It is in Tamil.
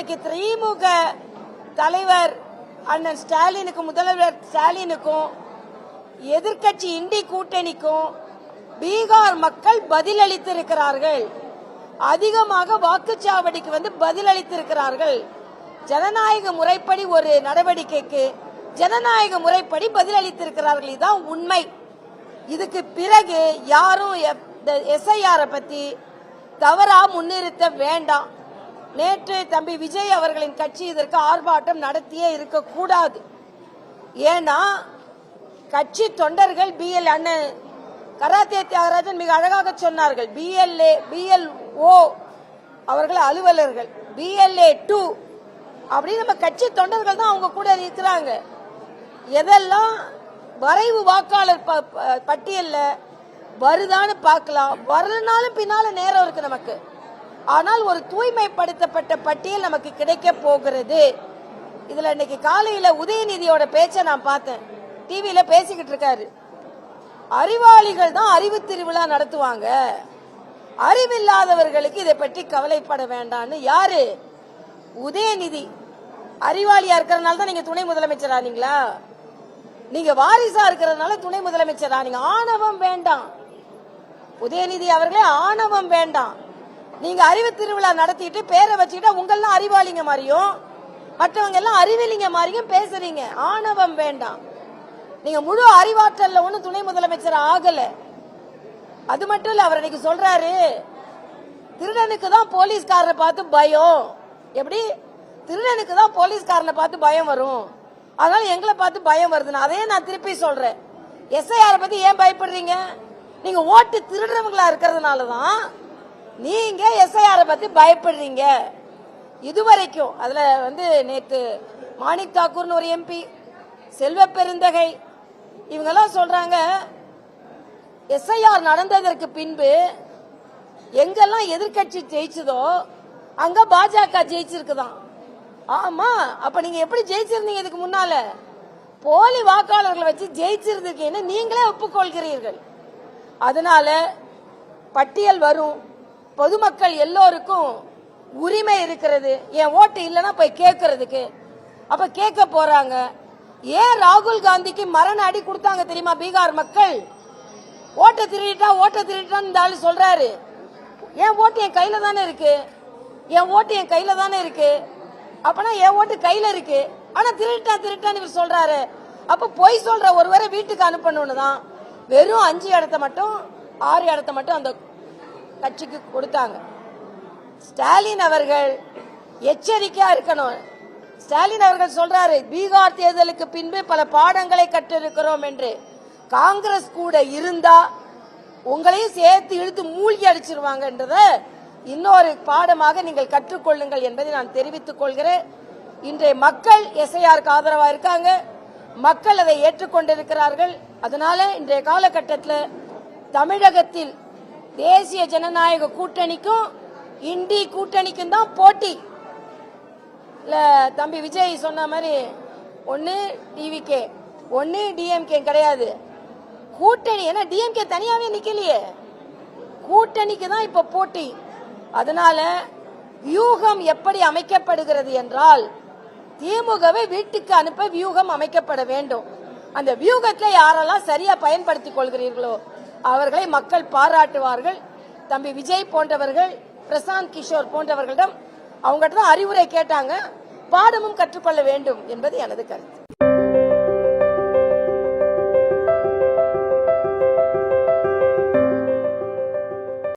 இன்னைக்கு திமுக தலைவர் அண்ணன் ஸ்டாலினுக்கும் முதல்வர் ஸ்டாலினுக்கும் எதிர்க்கட்சி இண்டி கூட்டணிக்கும் பீகார் மக்கள் பதிலளித்திருக்கிறார்கள். அதிகமாக வாக்குச்சாவடிக்கு வந்து பதிலளித்திருக்கிறார்கள். ஜனநாயக முறைப்படி ஒரு நடவடிக்கைக்கு ஜனநாயக முறைப்படி பதிலளித்திருக்கிறார்கள். இதுதான் உண்மை. இதுக்கு பிறகு யாரும் எஸ்ஐஆரை பத்தி தவறா முன்னிறுத்த வேண்டாம். நேற்று தம்பி விஜய் அவர்களின் கட்சி இதற்கு ஆர்ப்பாட்டம் நடத்தியே இருக்கக்கூடாது. ஏன்னா கட்சி தொண்டர்கள் பிஎல் அண்ணன் கராத்தே தியாகராஜன் மிக அழகாக சொன்னார்கள். பிஎல்ஏ பிஎல்ஓ அவர்கள் அலுவலர்கள் பிஎல்ஏ டூ அப்படின்னு நம்ம கட்சி தொண்டர்கள் தான் அவங்க கூட இருக்கிறாங்க. எதெல்லாம் வரைவு வாக்காளர் ப- வருதான்னு பார்க்கலாம். வரலனாலும் பின்னால நேரம் இருக்கு நமக்கு. ஆனால் ஒரு தூய்மைப்படுத்தப்பட்ட பட்டியல் நமக்கு கிடைக்க போகிறது. இதுல இன்னைக்கு காலையில உதயநிதியோட பேச்சை நான் பார்த்தேன். டிவியில பேசிக்கிட்டு இருக்காரு. அறிவாளிகள் தான் அறிவு திருவிழா நடத்துவாங்க. அறிவில்லாதவர்களுக்கு இதை பற்றி கவலைப்பட வேண்டாம்னு யாரு? உதயநிதி. அறிவாளியா இருக்கிறதுனால தான் நீங்க துணை முதலமைச்சர் ஆனீங்களா நீங்க வாரிசா இருக்கிறதுனால துணை முதலமைச்சர்? ஆனீங்க ஆணவம் வேண்டாம். உதயநிதி அவர்களே ஆணவம் வேண்டாம். நீங்க அறிவு திருவிழா நடத்திட்டு பேரை வச்சுக்கிட்டா உங்கெல்லாம் அறிவாளிங்க மாதிரியும் மற்றவங்க எல்லாம் அறிவிலிங்க மாதிரியும் பேசுறீங்க. ஆணவம் வேண்டாம். நீங்க முழு அறிவாற்றல்ல ஒண்ணு துணை முதலமைச்சர் ஆகல. அது மட்டும் இல்ல அவர் இன்னைக்கு சொல்றாரு திருடனுக்கு தான் போலீஸ்காரரை பார்த்து பயம். எப்படி? திருடனுக்கு தான் போலீஸ்காரனை பார்த்து பயம் வரும். அதனால எங்களை பார்த்து பயம் வருதுன்னு. அதையே நான் திருப்பி சொல்றேன். எஸ்ஐஆரை பத்தி ஏன் பயப்படுறீங்க? நீங்க ஓட்டு திருடுறவங்களா இருக்கிறதுனால தான் நீங்க எஸ்ஐஆரை பத்தி பயப்படுறீங்க. இதுவரைக்கும் அதுல வந்து நேற்று மாணிக் தாக்கூர்னு ஒரு எம்பி செல்வ பெருந்தகை இவங்கெல்லாம் சொல்றாங்க எஸ்ஐஆர் நடந்ததற்கு பின்பு எங்கெல்லாம் எதிர்க்கட்சி ஜெயிச்சதோ அங்க பாஜக ஜெயிச்சிருக்குதான். ஆமா அப்ப நீங்க எப்படி ஜெயிச்சிருந்தீங்க இதுக்கு முன்னால? போலி வாக்காளர்களை வச்சு ஜெயிச்சிருந்திருக்கீங்கன்னு நீங்களே ஒப்புக்கொள்கிறீர்கள். அதனால பட்டியல் வரும். பொதுமக்கள் எல்லோருக்கும் உரிமை இருக்கிறது. என் ஓட்டு இல்லைன்னா போய் கேட்கறதுக்கு அப்ப கேட்க போறாங்க. ஏன் ராகுல் காந்திக்கு மரண அடி கொடுத்தாங்க தெரியுமா பீகார் மக்கள்? ஓட்டை திருடிட்டா ஓட்டை திருடிட்டான்னு இந்த ஆளு சொல்றாரு. என் ஓட்டு என் கையில தானே இருக்கு? என் ஓட்டு என் கையில தானே இருக்கு? அப்பனா என் ஓட்டு கையில இருக்கு? ஆனா திருட்டா திருட்டான்னு இவர் சொல்றாரு. அப்ப பொய் சொல்ற ஒருவரை வீட்டுக்கு அனுப்பணும்னு தான். வெறும் அஞ்சு இடத்த மட்டும் ஆறு இடத்த மட்டும் அந்த கட்சிக்கு கொடுத்தாங்க. ஸ்டாலின் அவர்கள் எச்சரிக்கையா இருக்கணும். ஸ்டாலின் அவர்கள் சொல்றாரு பீகார் தேர்தலுக்கு பின்பு பல பாடங்களை கற்றிருக்கிறோம் என்று. காங்கிரஸ் கூட இருந்தா உங்களையும் சேர்த்து இழுத்து மூழ்கி அடிச்சிருவாங்கன்றத இன்னொரு பாடமாக நீங்கள் கற்றுக்கொள்ளுங்கள் என்பதை நான் தெரிவித்துக் கொள்கிறேன். இன்றைய மக்கள் எஸ்ஐஆருக்கு ஆதரவா இருக்காங்க. மக்கள் அதை ஏற்றுக்கொண்டிருக்கிறார்கள். அதனால இன்றைய காலகட்டத்தில் தமிழகத்தில் தேசிய ஜனநாயக கூட்டணிக்கும் இண்டி கூட்டணிக்கும் தான் போட்டி. இல்ல தம்பி விஜய் சொன்ன மாதிரி ஒன்னு டிவிகே ஒன்னு டிஎம்கே கிடையாது. கூட்டணி ஏன்னா டிஎம்கே தனியாவே நிக்கலையே. கூட்டணிக்கு தான் இப்ப போட்டி. அதனால வியூகம் எப்படி அமைக்கப்படுகிறது என்றால் திமுகவை வீட்டுக்கு அனுப்ப வியூகம் அமைக்கப்பட வேண்டும். அந்த வியூகத்தை யாரெல்லாம் சரியா பயன்படுத்திக் கொள்கிறீர்களோ அவர்களை மக்கள் பாராட்டுவார்கள். தம்பி விஜய் போன்றவர்கள் பிரசாந்த் கிஷோர் போன்றவர்களிடம் அவங்ககிட்ட தான் அறிவுரை கேட்டாங்க. பாடமும் கற்றுக்கொள்ள வேண்டும் என்பது எனது கருத்து.